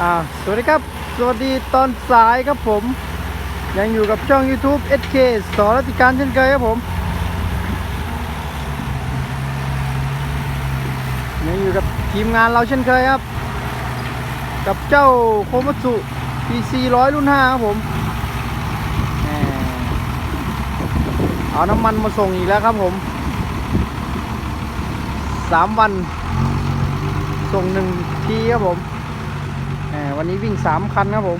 อ่าสวัสดีครับ สวัสดีตอนสายครับผม ยังอยู่กับช่อง YouTube SK สอนรัติการเช่นเคยครับผม ยังอยู่กับทีมงานเราเช่นเคยครับ กับเจ้าโคมัตสุ PC 100รุ่น 5 ครับผม เอาน้ำมันมาส่งอีกแล้วครับผมสามวัน ส่งหนึ่งทีครับผม วันนี้วิ่งสามคันครับผม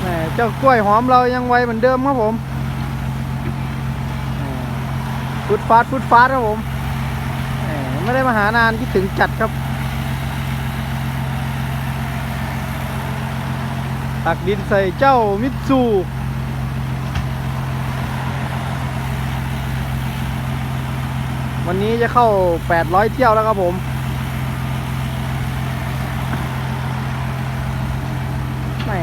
แหมเจ้ากล้วยหอมเรายังไวเหมือนเดิมครับผมฟุดฟาดฟุดฟาดครับผมแหมไม่ได้มาหานานคิดถึงจัดครับ ตักดินใส่เจ้ามิตซูวันนี้จะเข้า 800 เที่ยวแล้วครับผมแหม่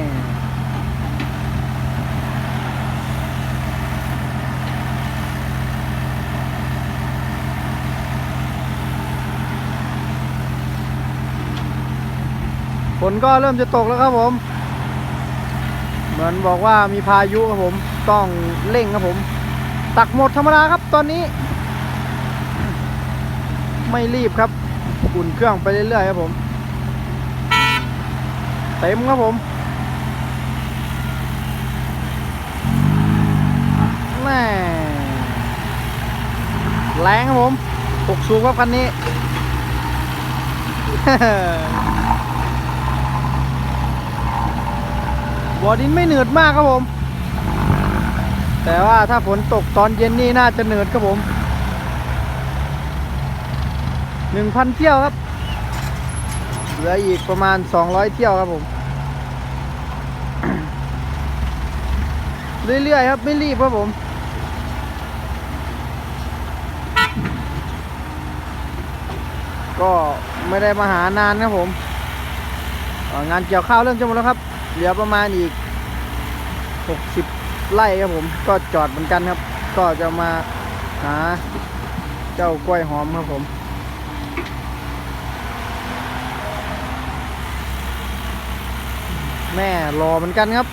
ฝนก็เริ่มจะตกแล้วครับผม เหมือนบอกว่ามีพายุครับผมต้องเร่งครับผม ตักหมดธรรมดาครับตอนนี้ ไม่รีบครับอุ่นเครื่องไปเรื่อยๆครับผม เต็มครับผมแม่แรงครับผมหกสูบครับคันนี้ บ่อดินไม่เหนืดมากครับผม แต่ว่าถ้าฝนตกตอนเย็นนี่น่าจะเหนืดครับผมหนึ่งพันเที่ยวครับ เหลืออีกประมาณ200เที่ยวครับผม เรื่อยๆครับไม่รีบครับผมก็ไม่ได้มาหานานครับผม งานเกี่ยวข้าวเริ่มจะหมดแล้วครับ เหลือประมาณอีก 60 ไร่ครับผมก็จอดเหมือนกันครับ ก็จะมาหาเจ้ากล้วยหอมครับผมแม่รอเหมือนกันครับ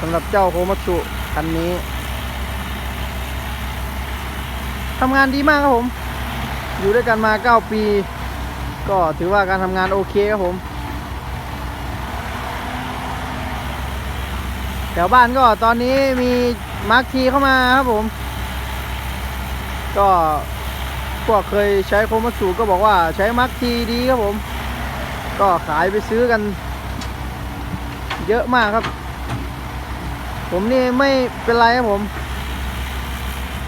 สำหรับเจ้าโคมัตสุคันนี้ทำงานดีมากครับผม อยู่ด้วยกันมา 9 ปี ก็ถือว่าการทำงานโอเคครับผม แถวบ้านก็ตอนนี้มีมาร์คทีเข้ามาครับผม ก็พวกเคยใช้โคมัสุก็บอกว่าใช้มาร์คทีดีครับผม ก็ขายไปซื้อกัน เยอะมากครับ ผมนี่ไม่เป็นไรครับผม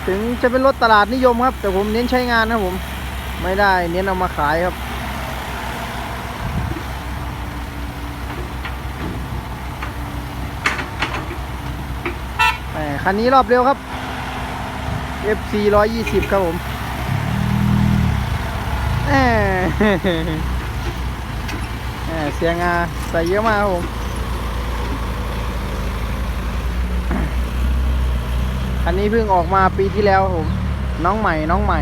ถึงจะเป็นรถตลาดนิยมครับ แต่ผมเน้นใช้งานครับผม ไม่ได้เน้นเอามาขายครับ แหม คันนี้รอบเร็วครับ FC 120 ครับผมแอเสียงอาใส่เยอะมากครับผมคันนี้เพิ่งออกมาปีที่แล้วครับผม น้องใหม่น้องใหม่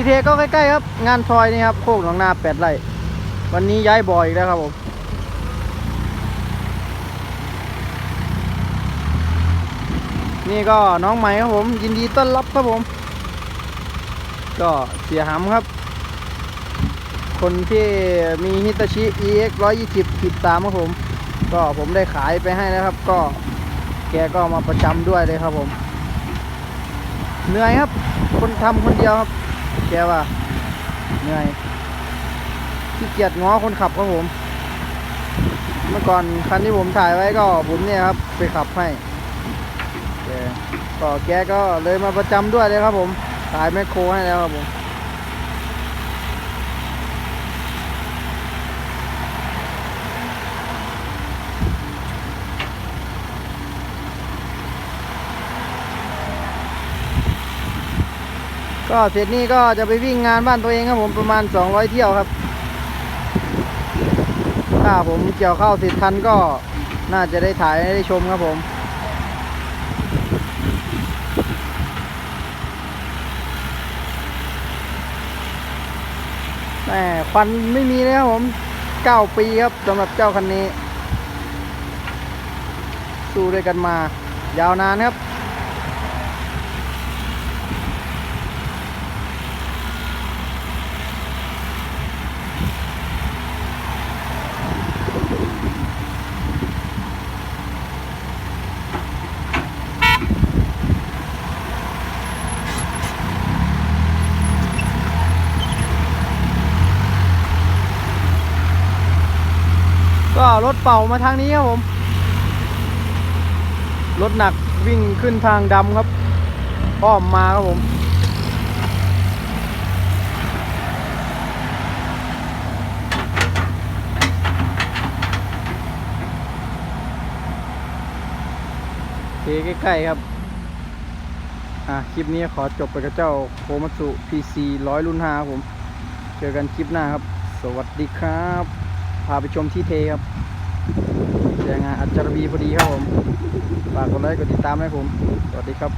ทีเทก็ใกล้ๆครับ งานทอยนี่ครับโคกหนองนาแปดไร่วันนี้ย้ายบ่อยอีกแล้วครับผมนี่ก็น้องใหม่ครับผม ยินดีต้อนรับครับผม ก็เสียหำครับ คนที่มีฮิตาชิ EX 120ติดตามครับผม ก็ผมได้ขายไปให้แล้วครับ ก็แกก็มาประจำด้วยเลยครับผม เหนื่อยครับ คนทำคนเดียวครับ แกว่าเหนื่อยขี้เกียจง้อคนขับครับผม เมื่อก่อนคันที่ผมถ่ายไว้ก็ผมเนี่ยครับ ไปขับให้แกก็แกก็เลยมาประจำด้วยเลยครับผมถ่ายแมคโครให้แล้วครับผม ก็เสร็จนี่ก็จะไปวิ่งงานบ้านตัวเองครับผมประมาณ 200 เที่ยวครับ ถ้าผมเกี่ยวข้าวเสร็จทันก็น่าจะได้ถ่ายได้ชมครับผมแหมควันไม่มีเลยครับผม 9 ปีครับสำหรับเจ้าคันนี้ สู้ด้วยกันมา ยาวนานครับ ก็รถเป่ามาทางนี้ครับผม รถหนักวิ่งขึ้นทางดำครับอ้อมมาครับผมเทใกล้ๆครับ อะ คลิปนี้ขอจบไปกับเจ้าโคมัตสุ PC 100 รุ่น5ครับผม เจอกันคลิปหน้าครับ สวัสดีครับ พาไปชมที่เทครับแจงานอัจจารบีพอดีครับผม ฝากกดไลค์กดติดตามให้ผม สวัสดีครับ